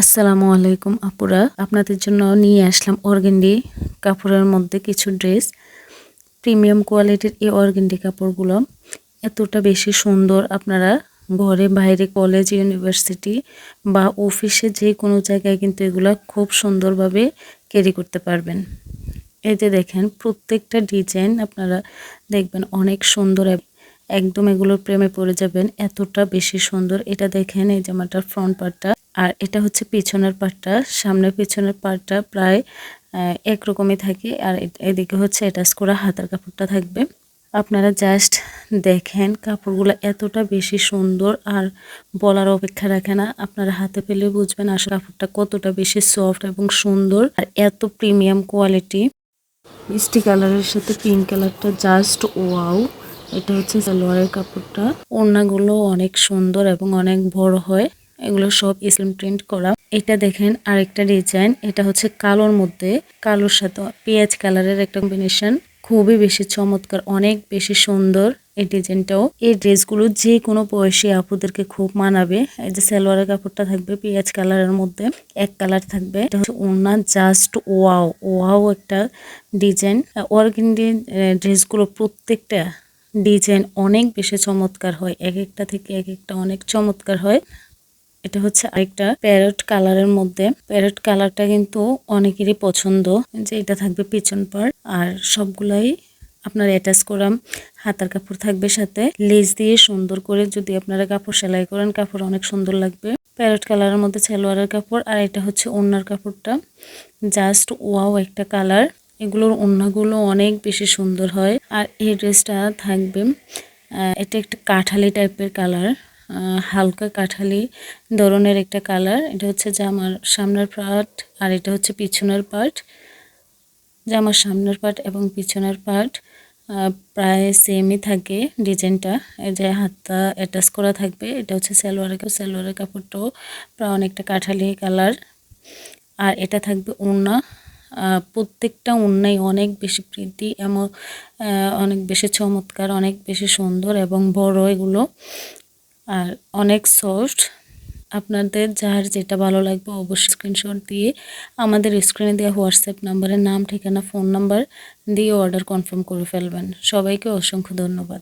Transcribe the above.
আসসালামু আলাইকুম, আপুরা। আপনাদের জন্য নিয়ে আসলাম অর্গেন্ডি কাপড়ের মধ্যে কিছু ড্রেস। প্রিমিয়াম কোয়ালিটির এই অর্গেন্ডি কাপড়গুলো এতটা বেশি সুন্দর আপনারা ঘরে, বাইরে, কলেজ, ইউনিভার্সিটি বা অফিসে যে কোনো জায়গায় কিন্তু এগুলো খুব সুন্দরভাবে ক্যারি করতে পারবেন। যে দেখেন, প্রত্যেকটা ডিজাইন আপনারা দেখবেন অনেক সুন্দর একদম এগুলোর প্রেমে পড়ে যাবেন, এতটা বেশি সুন্দর। এটা দেখেন এই জামাটার ফ্রন্ট পার্টটা আর এটা হচ্ছে পিছনের পার্টটা সামনের পিছনের পার্টটা প্রায় একরকমই থাকে আর এদিকে হচ্ছে অ্যাটাচ করা হাতার কাপড়টা থাকবে। আপনারা জাস্ট দেখেন কাপড়গুলো এতটা বেশি সুন্দর আর বলার অপেক্ষা রাখে না। আপনারা হাতে পেলে বুঝবেন আসলে কাপড়টা কতটা বেশি সফট এবং সুন্দর আর এত প্রিমিয়াম কোয়ালিটি মিষ্টি কালারের সাথে পিঙ্ক কালারটা জাস্ট ওয়াও এটা হচ্ছে সালোয়ারের কাপড়টা। ওড়নাগুলো অনেক সুন্দর এবং অনেক বড় হয়। এগুলো সব ইসলাম প্রিন্ট করা। এটা দেখেন আরেকটা ডিজাইন এটা হচ্ছে কালোর মধ্যে, কালোর সাথে পেঁয়াজ কালারের একটা কম্বিনেশন খুবই বেশি চমৎকার, অনেক বেশি সুন্দর এই ডিজাইনটাও এই ড্রেসগুলো যে কোনো বয়সী আপুদেরকে খুব মানাবে। এই যে সালোয়ারের কাপড়টা থাকবে পেঁয়াজ কালারের মধ্যে, এক কালার থাকবে। এটা হচ্ছে ওনার জাস্ট ওয়াও ওয়াও একটা ডিজাইন অর্গেন্ডি ড্রেসগুলো প্রত্যেকটা ডিজাইন অনেক বেশি চমৎকার হয়। এক একটা থেকে এক একটা অনেক চমৎকার হয়। এটা হচ্ছে আরেকটা প্যারট কালারের মধ্যে। প্যারট কালারটা কিন্তু অনেকেরই পছন্দ, যে এটা থাকবে পিছন পার আর সবগুলাই আপনার অ্যাটাচ করা, হাতার কাপড় থাকবে সাথে। লেজ দিয়ে সুন্দর করে যদি আপনারা কাপড় সেলাই করেন, কাপড় অনেক সুন্দর লাগবে। প্যারট কালারের মধ্যে সালোয়ারের কাপড়, আর এটা হচ্ছে ওড়নার কাপড়টা। জাস্ট ওয়াও একটা কালার এগুলোর ওড়নাগুলো অনেক বেশি সুন্দর হয়। আর এই ড্রেসটা থাকবে এটা একটা কাঠালি টাইপের কালার হালকা কাঠালি ধরনের একটা কালার। এটা হচ্ছে জামার সামনের পার্ট আর এটা হচ্ছে পিছনের পার্ট। জামার সামনের পার্ট এবং পিছনের পার্ট প্রায় সেমই থাকে ডিজাইনটা। এই যে হাতটা অ্যাটাচ করা থাকবে, এটা হচ্ছে সালোয়ারের কাপড় সালোয়ারের কাপড়টাও প্রায় অনেকটা কাঠালি কালার। আর এটা থাকবে ওড়না। প্রত্যেকটা ওড়নাই অনেক বেশি প্রীতি এমন অনেক বেশি চমৎকার, অনেক বেশি সুন্দর এবং বড় এগুলো। আর অনেক সফট আপনাদের যার যেটা ভালো লাগবে অবশ্যই স্ক্রিনশট দিয়ে আমাদের স্ক্রিনে দেওয়া হোয়াটসঅ্যাপ নাম্বারের নাম, ঠিকানা ফোন নাম্বার দিয়ে অর্ডার কনফার্ম করে ফেলবেন। সবাইকে অসংখ্য ধন্যবাদ।